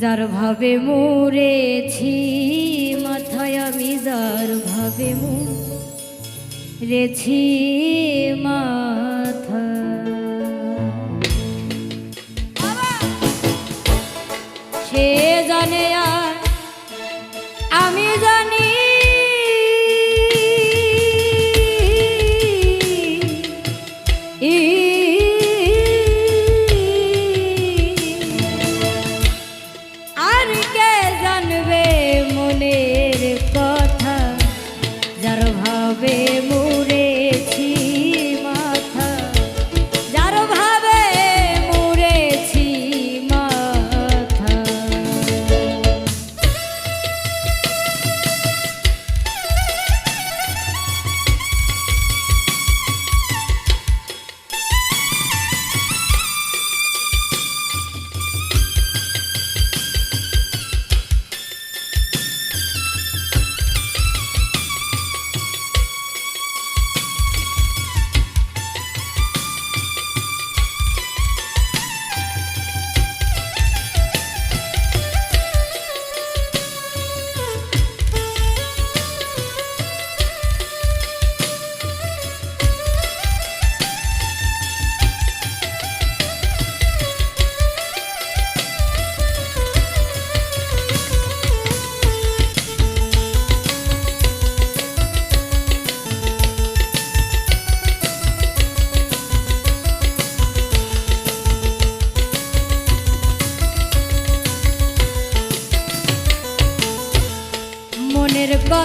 যার ভাবে মোরেছি মাথায় আমি যার ভাবে রেছি মাথা সে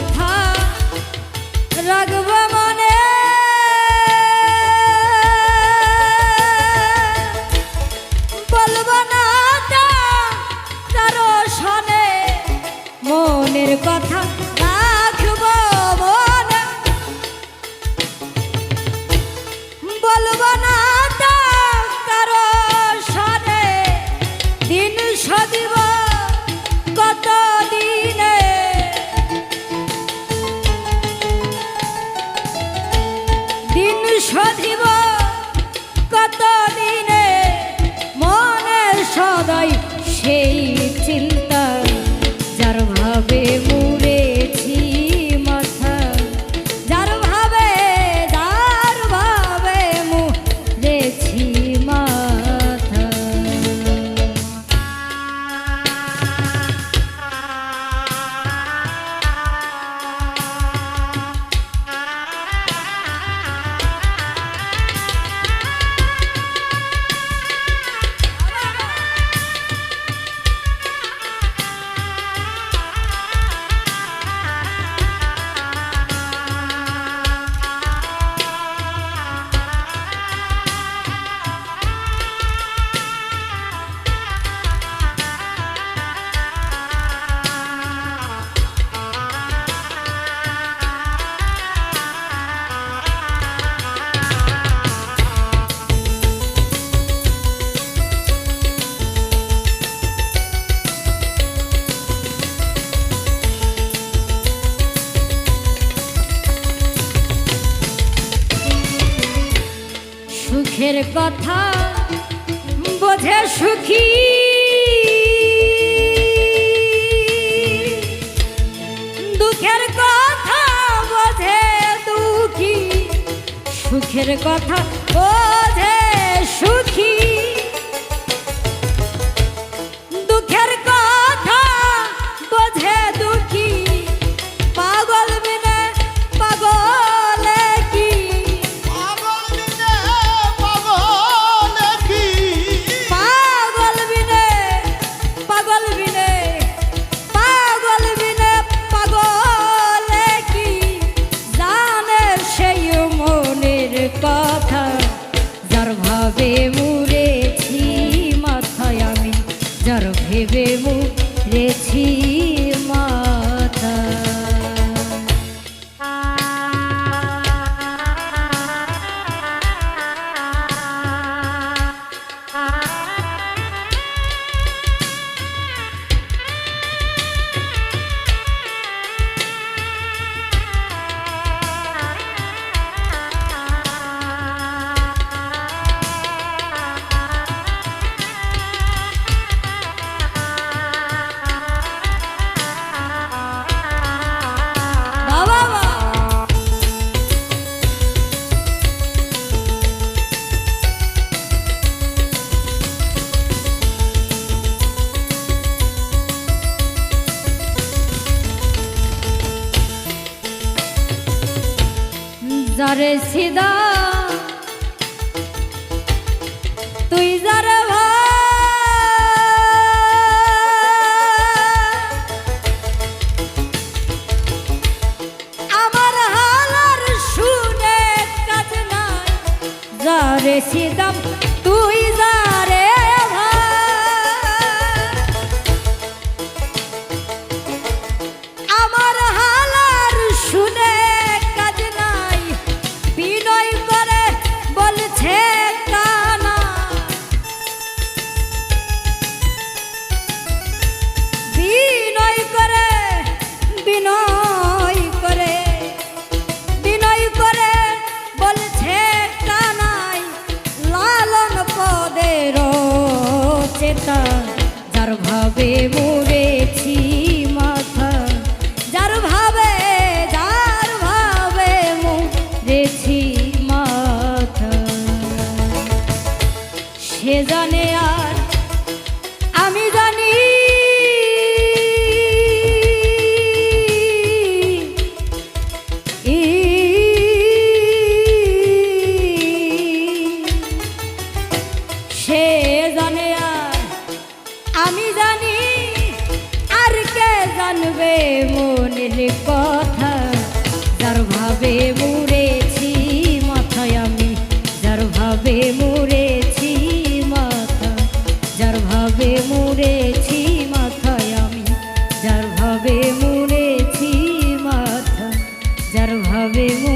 কথা বলব না তার সনে মনের কথা। সুখের কথা বোঝে সুখী। দুঃখের কথা বোঝে দুঃখী। সুখের কথা বোঝে সুখী। যারে সিদা চেতা যার ভাবে মরেছি মাথা যার ভাবে যার ভাবে মরেছি মাথা। সে জানে ভাবে মুড়েছি মাথায় আমি, যার ভাবে মুড়েছি মাথা, যার ভাবে মুড়েছি মাথায় আমি, যার ভাবে মুড়েছি মাথা, যার ভাবে মু যার ভাবে